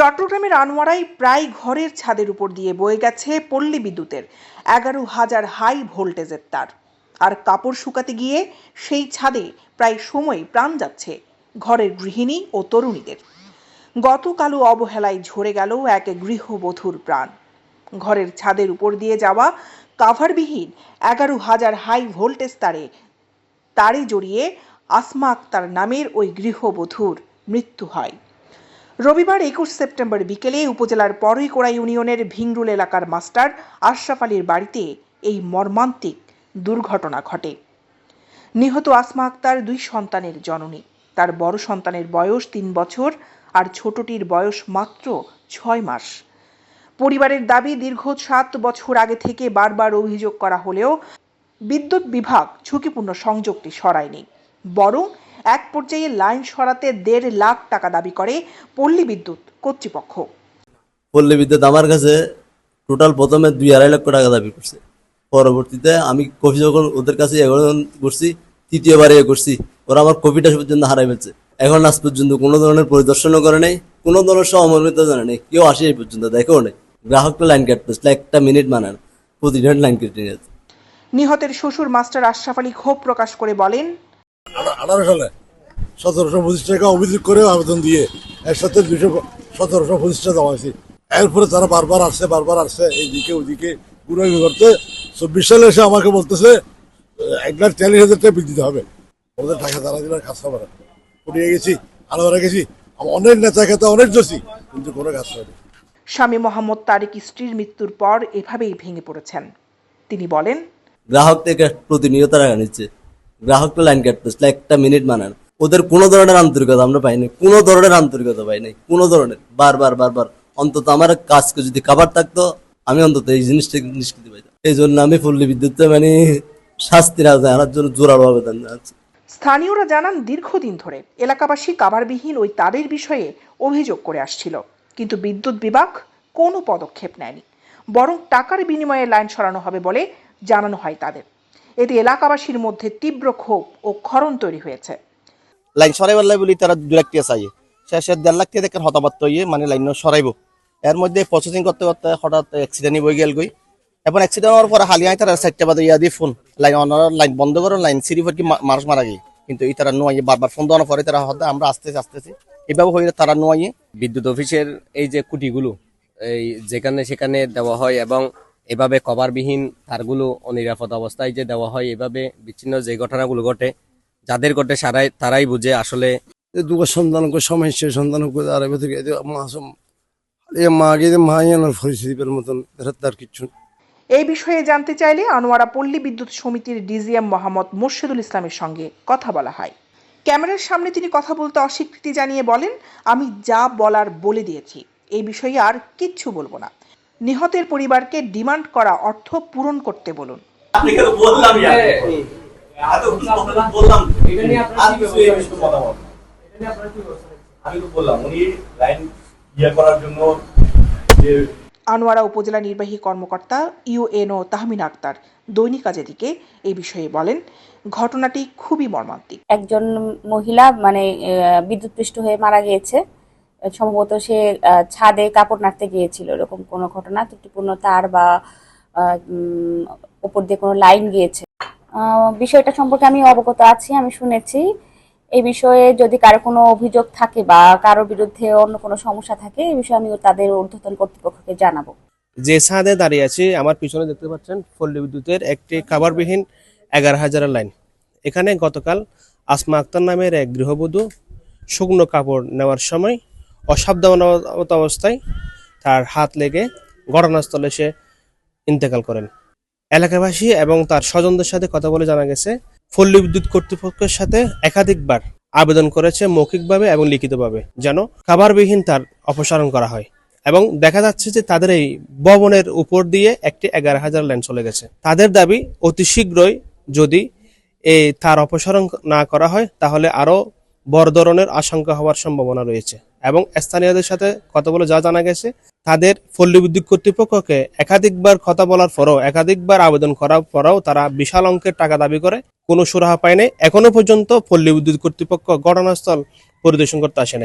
চট্টগ্রামের আনোয়ারায় প্রায় ঘরের ছাদের উপর দিয়ে বয়ে গেছে পল্লী বিদ্যুতের। এগারো হাজার হাই ভোল্টেজের তার। আর কাপড় শুকাতে গিয়ে সেই ছাদে প্রায় সময় প্রাণ যাচ্ছে ঘরের গৃহিণী ও তরুণীদের। গতকালও অবহেলায় ঝরে গেল এক গৃহবধূর প্রাণ। ঘরের ছাদের উপর দিয়ে যাওয়া কাভারবিহীন এগারো হাজার হাই ভোল্টেজ তারে তারে জড়িয়ে আসমা আক্তার নামের ওই গৃহবধূর মৃত্যু হয়। রবিবার একুশ সেপ্টেম্বর বিকেলে উপজেলার পরইকোড়া ইউনিয়নের ভিংরুল এলাকার মাস্টার আশরাফ আলীর বাড়িতে এই মর্মান্তিক দুর্ঘটনা ঘটে। নিহত আসমা আক্তার দুই সন্তানের জননী। তার বড় সন্তানের বয়স তিন বছর আর ছোটটির বয়স মাত্র ছয় মাস। পরিবারের দাবি, দীর্ঘ সাত বছর আগে থেকে বারবার অভিযোগ করা হলেও বিদ্যুৎ বিভাগ ঝুঁকিপূর্ণ সংযোগটি সরায়নি। বরং এক পর্যায়ে লাইন সরাতে দেড় লাখ টাকা দাবি করে পল্লী বিদ্যুৎ কর্তৃপক্ষ। পল্লী বিদ্যুৎ আমার কাছে টোটাল প্রথমে দুই আড়াই লক্ষ টাকা দাবি করছে। পরবর্তীতে আমি কফি যখন ওদের কাছে এগারো করছি তৃতীয়বারে এ করছি ওরা আমার কপিটা পর্যন্ত হারাই ফেলছে। এখন আজ পর্যন্ত কোনো ধরনের পরিদর্শনও করে নেই কোনো ধরনের সহমর্মিতা জানে নেই কেউ আসে এই পর্যন্ত দেখেও নেই। গ্রাহক তো লাইন কাটতেছিল একটা মিনিট মানান প্রতিদিন লাইন কেটে নিয়েছে নিহতের শ্বশুর মাস্টার আশরাফ আলী ক্ষোভ প্রকাশ করে বলেন আঠারো সালে সতেরোশো পঁচিশ টাকা অভিযোগ করে আবেদন দিয়ে এর সাথে দুশো সতেরোশো পঁচিশ টাকা দেওয়া হয়েছে। এরপরে তারা বারবার আসছে বারবার আসছে এইদিকে ওইদিকে ঘুরাঘুরি করতে। চব্বিশ সালে এসে আমাকে বলতেছে এক লাখ চল্লিশ হাজার টাকা বিল দিতে হবে। ওদের টাকা তারা দিলে কাজ হবে না। পড়িয়ে গেছি আলোচনা গেছি। আমার অনেক নেতা খেতে অনেক দোষী কিন্তু কোনো কাজ হয়নি। স্বামী মোহাম্মদ তারেক স্ত্রীর মৃত্যুর পর এভাবেই ভেঙে পড়েছেন। তিনি বলেন গ্রাহক থেকে প্রতিনিয়ত টাকা নিচ্ছে। গ্রাহক তো লাইন কাটতেছিল একটা মিনিট মানান ওদের কোনো ধরনের আন্তরিকতা আমরা পাইনি, কোনো ধরনের আন্তরিকতা পাইনি, কোনো ধরনের। বারবার বারবার অন্তত আমার কাজকে যদি কাবার থাকতো, আমি অন্তত এই জিনিসটা নিষ্কৃতি পাইতাম। এই জন্য আমি পল্লী বিদ্যুৎ মানে শাস্তির আওতায় আনার জন্য জোরালো আবেদন জানাচ্ছি। স্থানীয়রা জানান, দীর্ঘদিন ধরে এলাকাবাসী কাভারবিহীন ওই তারের বিষয়ে অভিযোগ করে আসছিল। কিন্তু বিদ্যুৎ বিভাগ কোনো পদক্ষেপ নেয়নি। বরং টাকার বিনিময়ে লাইন সরানো হবে বলে জানানো হয় তাদের। এতে এলাকাবাসীর মধ্যে তীব্র ক্ষোভ ও ক্ষরণ তৈরি হয়েছে। লাইন সরাইবার লাই বলি তারা দু লাখ টাকা চাই। শেষে দেড় লাখ টাকা দেখেন হতাবাত্ত হয়ে মানে লাইন সরাইব। এর মধ্যে প্রসেসিং করতে করতে হঠাৎ অ্যাক্সিডেন্ট বই গেল গই। এবং অ্যাক্সিডেন্ট হওয়ার পরে হালিয়াই তারা চারটা বাদে ইয়া দিয়ে ফোন লাইন অনার লাইন বন্ধ করো লাইন সিরি কি মানুষ মারা গিয়ে কিন্তু এই তারা নোয়াইয়ে বারবার ফোন দেওয়ার পরে তারা হতে আমরা আসতেছি আসতেছি এইভাবে হয়ে তারা নোয়াইয়ে বিদ্যুৎ অফিসের এই যে কুটিগুলো এই যেখানে সেখানে দেওয়া হয় এবং এভাবে কভারবিহীন তারগুলো অনিরাপদ অবস্থায় যে দেওয়া হয় এভাবে বিচ্ছিন্ন যে ঘটনাগুলো ঘটে যাদের ঘটে সারাই তারাই বুঝে আসলে। সমস্যা আর মাসুম পরিস্থিতির মতন তার কিচ্ছু এই বিষয়ে জানতে চাইলে আনোয়ারা পল্লী বিদ্যুৎ সমিতির ডিজিএম মোহাম্মদ মোর্শেদুল ইসলামের সঙ্গে কথা বলা হয়। ক্যামেরার সামনে তিনি কথা বলতে অস্বীকৃতি জানিয়ে বলেন আমি যা বলার বলে দিয়েছি। এই বিষয়ে আর কিচ্ছু বলব না। নিহতের পরিবারকে ডিমান্ড করা অর্থ পূরণ করতে বলুন। বললাম। বললাম আর কিছু এই বিষয়ে মতামত? আমি তো বললাম উনি লাইন ইয়ে করার জন্য যে আনোয়ারা উপজেলা নির্বাহী কর্মকর্তা ইউএনও তাহমিন আক্তার দৈনিক আজাদিকে এই বিষয়ে বলেন ঘটনাটি খুবই মর্মান্তিক। একজন মহিলা মানে বিদ্যুৎপৃষ্ট হয়ে মারা গিয়েছে। সম্ভবত সে ছাদে কাপড় নাড়তে গিয়েছিল এরকম কোনো ঘটনা, ত্রুটিপূর্ণ তার বা উপর দিয়ে কোনো লাইন গিয়েছে। বিষয়টা সম্পর্কে আমি অবগত আছি, আমি শুনেছি। এই বিষয়ে যদি কারও কোনো অভিযোগ থাকে বা কারোর বিরুদ্ধে অন্য কোনো সমস্যা থাকে, এই বিষয়ে আমি তাদের ঊর্ধ্বতন কর্তৃপক্ষকে জানাব। যে ছাদে দাঁড়িয়ে আছি, আমার পিছনে দেখতে পাচ্ছেন পল্লী বিদ্যুতের একটি কাভারবিহীন এগারো হাজারের লাইন। এখানে গতকাল আসমা আক্তার নামের এক গৃহবধূ শুকনো কাপড় নেওয়ার সময় অসাবধানতা অবস্থায় তার হাত লেগে ঘটনাস্থলে সে ইন্তেকাল করেন। এলাকাবাসী এবং তার স্বজনদের সাথে কথা বলে জানা গেছে, পল্লী বিদ্যুৎ কর্তৃপক্ষের সাথে একাধিকবার আবেদন করেছে মৌখিকভাবে এবং লিখিতভাবে যেন কাভারবিহীন তার অপসারণ করা হয় এবং দেখা যাচ্ছে যে তাদের এই ভবনের উপর দিয়ে একটি এগারো হাজার লাইন চলে গেছে। তাদের দাবি, অতি শীঘ্রই যদি এই তার অপসারণ না করা হয়, তাহলে আরও বড় ধরনের আশঙ্কা হওয়ার সম্ভাবনা রয়েছে। এবং স্থানীয়দের সাথে কথা বলে যা জানা গেছে, তাদের পল্লী বিদ্যুৎ কর্তৃপক্ষকে একাধিকবার কথা বলার পরেও, একাধিকবার আবেদন করার পরেও তারা বিশাল অঙ্কের টাকা দাবি করে, কোনো সুরাহা পায়নি। এখনও পর্যন্ত পল্লী বিদ্যুৎ কর্তৃপক্ষ ঘটনাস্থল পরিদর্শন করতে আসে